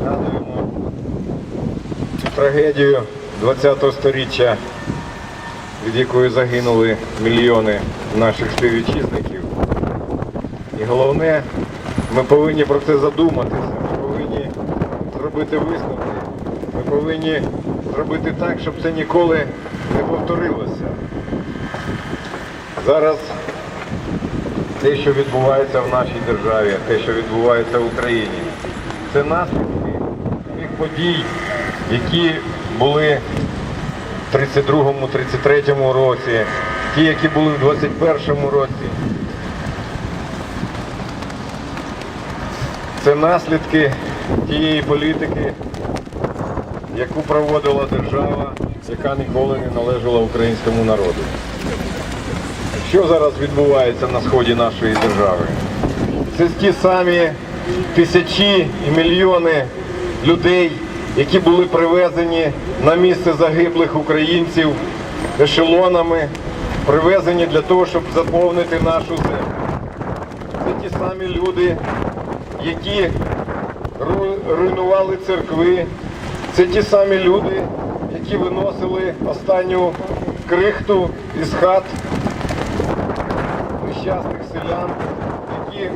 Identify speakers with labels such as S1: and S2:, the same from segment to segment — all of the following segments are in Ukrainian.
S1: згадуємо трагедію 20-го сторіччя, від якої загинули мільйони наших співвітчизників. І головне, ми повинні про це задуматися, ми повинні зробити висновки, ми повинні зробити так, щоб це ніколи не повторилося. Зараз те, що відбувається в нашій державі, те, що відбувається в Україні, це наслідки подій, які були в 32-му, 33-му році, ті, які були в 21-му році. Це наслідки тієї політики, яку проводила держава, яка ніколи не належала українському народу. Що зараз відбувається на сході нашої держави? Це ті самі тисячі і мільйони людей, які були привезені на місце загиблих українців ешелонами, привезені для того, щоб заповнити нашу землю. Це ті самі люди, які руйнували церкви, це ті самі люди, які виносили останню крихту із хат нещасних селян, які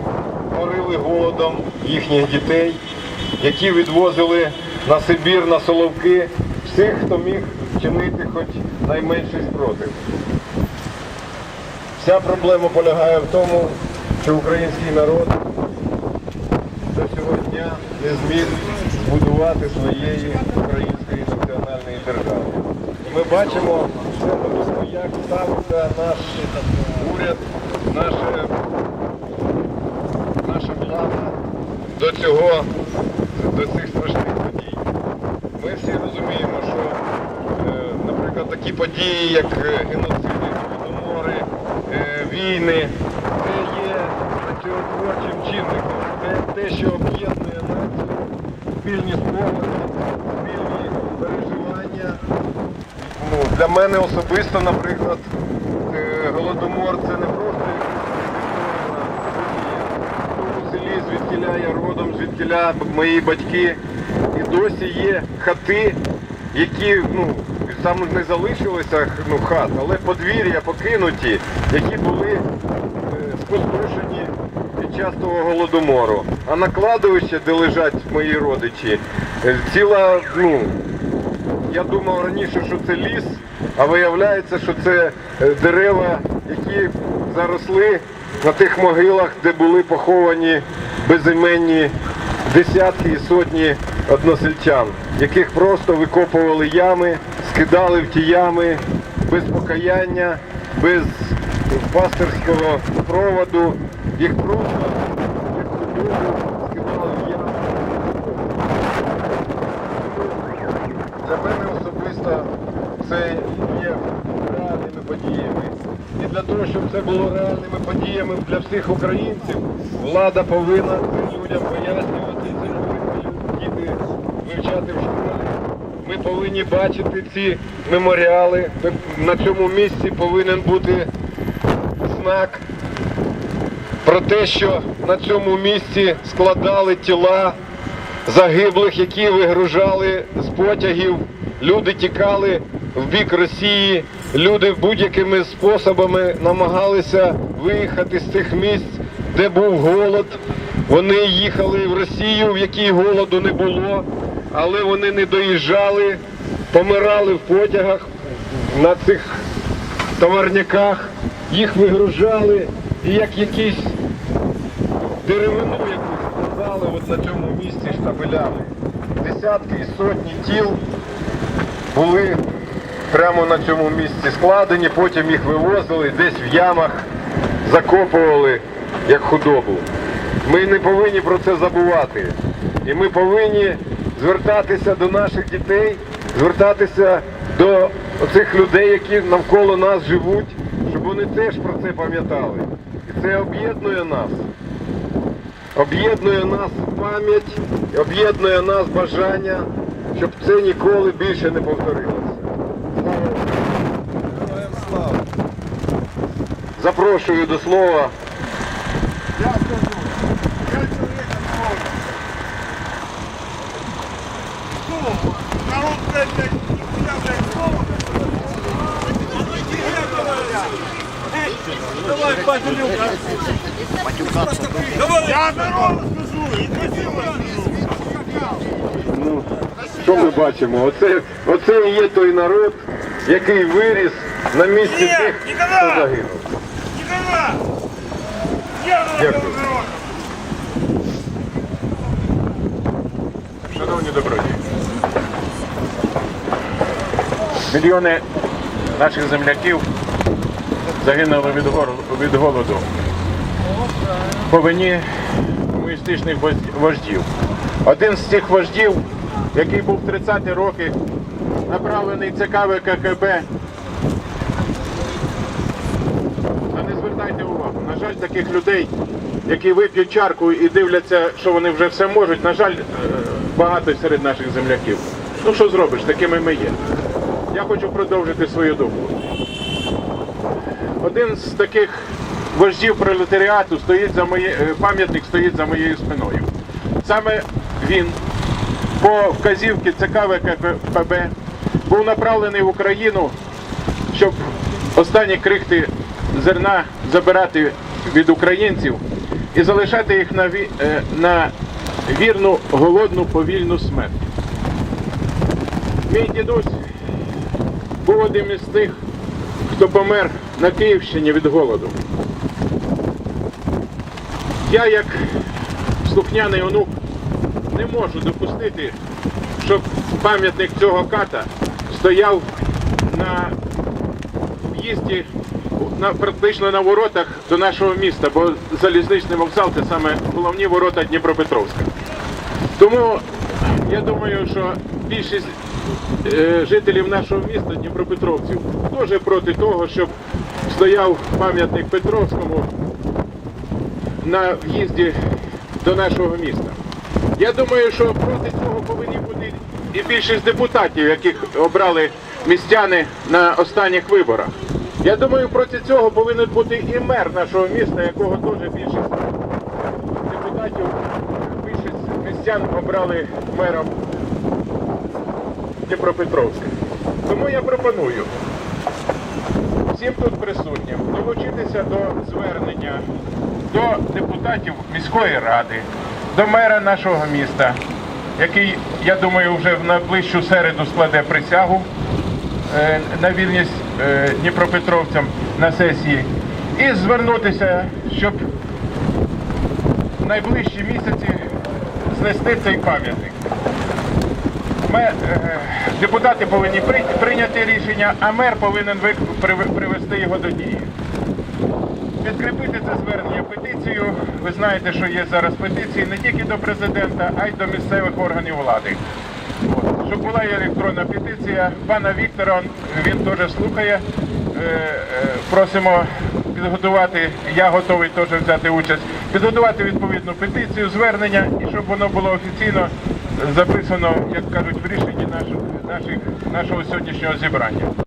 S1: морили голодом їхніх дітей, які відвозили на Сибір, на Соловки всіх, хто міг вчинити хоч найменший спротив. Вся проблема полягає в тому, що український народ до цього дня не зміг збудувати своєї української національної держави. Ми бачимо, як ставиться наш уряд, наша, наша влада до цього, до цих страшних подій. Ми всі розуміємо, що, е, наприклад, такі події, як е, геноциди, голодомори, е, війни, це є працеутворчим чинником. Це те, що об'єднує націю, спільні спогади, спільні переживання. Ну, для мене особисто, наприклад, голодомор це не просто в тому селі, звідкіля я родом, звідкіля мої батьки. І досі є хати, які ну, там не залишилося ну, хат, але подвір'я покинуті, які були е, спустошені під час того голодомору. А на кладовище, де лежать мої родичі, е, ціла, ну, я думав раніше, що це ліс, а виявляється, що це е, дерева, які заросли на тих могилах, де були поховані безіменні десятки і сотні односельчан, яких просто викопували ями, скидали в ті ями без покаяння, без пастирського проводу, їх просто як худобу скидали в ями. Для мене особисто це є реальними подіями. І для того, щоб це було реальними подіями для всіх українців, влада повинна людям пояснювати, діти вивчати в школі. Ми повинні бачити ці меморіали. На цьому місці повинен бути знак про те, що на цьому місці складали тіла загиблих, які вигружали з потягів. Люди тікали в бік Росії, люди будь-якими способами намагалися виїхати з цих місць, де був голод. Вони їхали в Росію, в якій голоду не було, але вони не доїжджали, помирали в потягах на цих товарняках, їх вигружали і як якісь деревину якусь складали от на цьому місці штабелями. Десятки і сотні тіл були прямо на цьому місці складені, потім їх вивозили, десь в ямах закопували як худобу. Ми не повинні про це забувати. І ми повинні звертатися до наших дітей, звертатися до цих людей, які навколо нас живуть, щоб вони теж про це пам'ятали. І це об'єднує нас. Об'єднує нас пам'ять, об'єднує нас бажання, щоб це ніколи більше не повторилося. Запрошую до слова
S2: слово. Народ, блядь, блядь, я, блядь, слово. Давай, Патюлюка. Давай, я народу скажу, і красиво скажу.
S1: Ну, що ми бачимо? Оце, оце і є той народ, який виріс на місці тих, хто загинув. Дякую.
S3: Шановні добродії, мільйони наших земляків загинули від, гор- від голоду по вині комуністичних вождів. Один з цих вождів, який був в 30-ті роки направлений ЦК ВККБ, а не звертайте увагу. На жаль, таких людей, які вип'ють чарку і дивляться, що вони вже все можуть, на жаль, е, багато серед наших земляків. Ну що зробиш, такими ми є. Я хочу продовжити свою думку. Один з таких вождів пролетаріату стоїть за моє, е, пам'ятник стоїть за моєю спиною. Саме він по вказівці ЦК ВКПБ був направлений в Україну, щоб останні крихти зерна забирати від українців і залишати їх на, е, на вірну, голодну, повільну смерть. Мій дідусь був одним із тих, хто помер на Київщині від голоду. Я, як слухняний онук, не можу допустити, щоб пам'ятник цього ката стояв на в'їзді на, практично на воротах до нашого міста, бо залізничний вокзал це саме головні ворота Дніпропетровська. Тому я думаю, що більшість е, жителів нашого міста, Дніпропетровців, теж проти того, щоб стояв пам'ятник Петровському на в'їзді до нашого міста. Я думаю, що проти цього повинні бути і більшість депутатів, яких обрали містяни на останніх виборах. Я думаю, проти цього повинен бути і мер нашого міста, якого теж більшість депутатів, більшість містян обрали мером Дніпропетровська. Тому я пропоную всім тут присутнім долучитися до звернення до депутатів міської ради, до мера нашого міста, який, я думаю, вже в найближчу середу складе присягу е, на вільність дніпропетровцям на сесії, і звернутися, щоб в найближчі місяці знести цей пам'ятник. Ми, е, депутати повинні прийняти рішення, а мер повинен привести його до дії. Підкріпити це звернення петицією. Ви знаєте, що є зараз петиції не тільки до президента, а й до місцевих органів влади. Щоб була і електронна петиція. Пана Віктора він теж слухає. Е, е, Просимо підготувати, я готовий теж взяти участь, підготувати відповідну петицію, звернення, і щоб воно було офіційно записано, як кажуть, в рішенні наших, нашого сьогоднішнього зібрання.